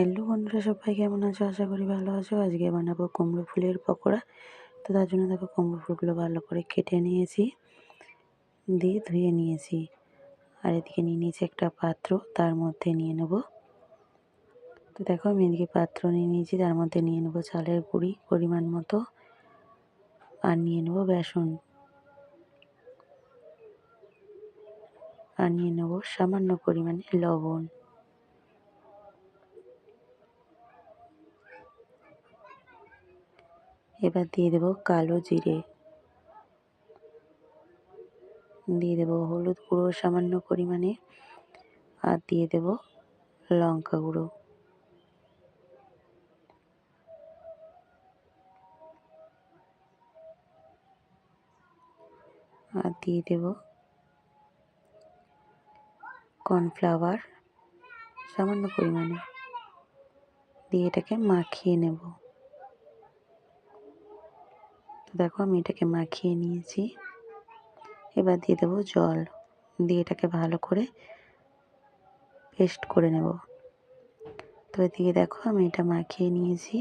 Hello বন্ধুরা, সবাই কেমন আছো? আশা করি ভালো আছো। আজকে বানাবো কুমড়ো ফুলের পকোড়া। তো তার জন্য দেখো কুমড়ো ফুলগুলো ভালো করে কেটে নিয়েছি, দিয়ে ধুয়ে নিয়েছি। আর এদিকে নিয়ে নিয়েছি একটা পাত্র, তার মধ্যে নিয়ে নেব। তো দেখো আমি এদিকে পাত্র নিয়ে নিয়েছি, তার মধ্যে নিয়ে নেব চালের গুঁড়ি পরিমাণ মতো, আর নিয়ে নেব বেসন। আর নিয়ে নেব সামান্য পরিমাণে লবণ। এবার দিয়ে দেব কালো জিরে। দিয়ে দেব হলুদ গুঁড়ো সামান্য পরিমাণে আর দিয়ে দেব লঙ্কা গুঁড়ো। আর দিয়ে দেব কর্নফ্লাওয়ার সামান্য পরিমাণে। দিয়ে এটাকে মাখিয়ে নেব। তো দেখো আমি এটাকে মাখিয়ে নিয়েছি। এবার দিয়ে দেবো জল। দিয়ে এটাকে ভালো করে পেস্ট করে নেব। তো এদিকে দেখো আমি এটা মাখিয়ে নিয়েছি।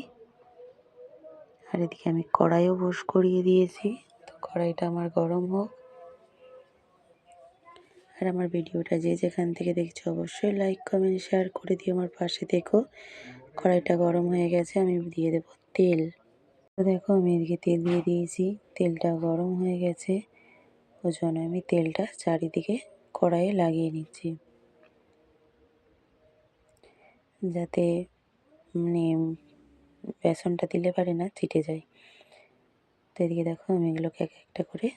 আর এদিকে আমি কড়াইও বস করিয়ে দিয়েছি। তো কড়াইটা আমার গরম হোক। আর আমার ভিডিওটা যে যেখান থেকে দেখছ অবশ্যই লাইক কমেন্ট শেয়ার করে দিও। আমার পাশে দেখো কড়াইটা গরম হয়ে গেছে, আমি দিয়ে দেব তেল। তো দেখো আমি এদিকে তেল দিয়ে দিয়েছি। তেলটা গরম হয়ে গেছে। ওই জন্য আমি তেলটা চারিদিকে কড়াইয়ে লাগিয়ে নিচ্ছি। যাতে মানে বেসনটা দিলে পারে না চিটে যায়। তো এদিকে দেখো আমি এগুলোকে এক একটা করে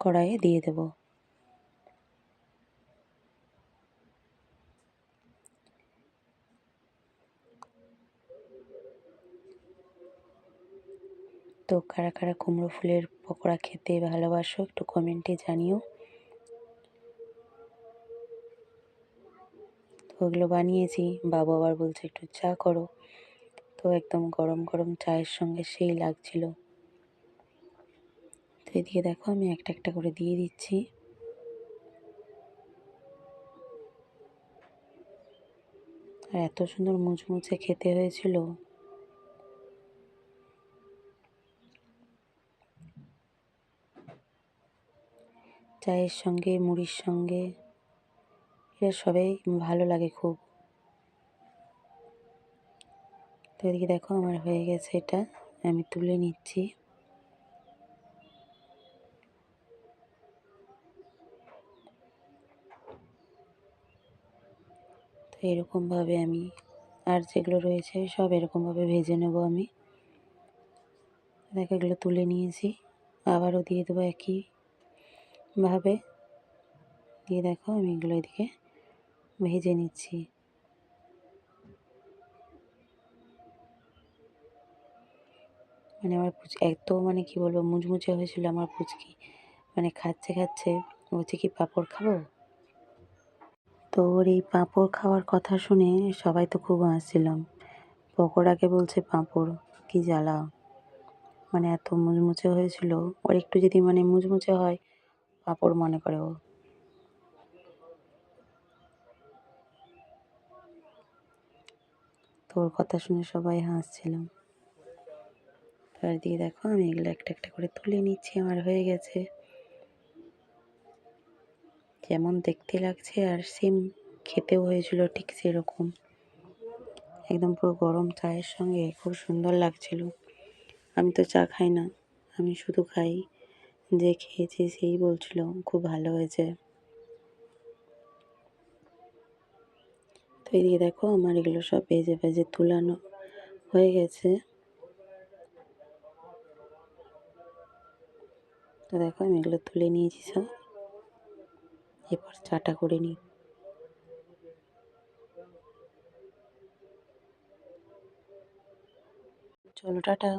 কড়াইয়ে দিয়ে দেবো। তো কারা কারা কুমড়ো ফুলের পকোড়া খেতে ভালোবাসো, একটু কমেন্টে জানিও। তো ওগুলো বানিয়েছি, বাবু আবার বলছে একটু চা করো। তো একদম গরম গরম চায়ের সঙ্গে সেই লাগছিল। তো এদিকে দেখো আমি একটা একটা করে দিয়ে দিচ্ছি। আর এত সুন্দর মুচমুচে খেতে হয়েছিল। চায়ের সঙ্গে, মুড়ির সঙ্গে এটা সবাই ভালো লাগে খুব। তো এদিকে দেখো আমার হয়ে গেছে এটা, আমি তুলে নিচ্ছি। তো এরকমভাবে আমি, আর যেগুলো রয়েছে সব এরকমভাবে ভেজে নেব আমি। দেখো এগুলো তুলে নিয়েছি, আবারও দিয়ে দেবো একই ভাবে দিয়ে দেখো, আমি এগুলো এদিকে ভেজে নিচ্ছি। মানে আমার পুচ, এত মানে কি বলব, মুচমুচে হয়েছিল আমার পুচকি। মানে খাচ্ছে খাচ্ছে বলছে, কি পাঁপড় খাব? তো ওর এই পাঁপড় খাওয়ার কথা শুনে সবাই তো খুব হাসছিলাম পকোড়াকে বলছে, পাঁপড়, কি জ্বালা? মানে এত মুচমুচে হয়েছিল। ওর একটু যদি মানে মুচমুচে হয় পাঁপড় মনে করে ও। তোর কথা শুনে সবাই হাসছিলাম আর দিয়ে দেখো আমি এগুলো একটা একটা করে তুলে নিচ্ছি, আমার হয়ে গেছে। যেমন দেখতে লাগছে আর সেম খেতেও হয়েছিল ঠিক সেরকম। একদম পুরো গরম চায়ের সঙ্গে, খুব সুন্দর লাগছিল। আমি তো চা খাই না, আমি শুধু খাই। যে খেয়েছি সেই বলছিল, খুব ভালো হয়েছে। তো এদিকে দেখো আমার এগুলো সব ভেজে ভেজে তুলানো হয়ে গেছে। তো দেখো আমি এগুলো তুলে নিয়েছি সব। এরপর চাটা করে নিই। চলো টাটা।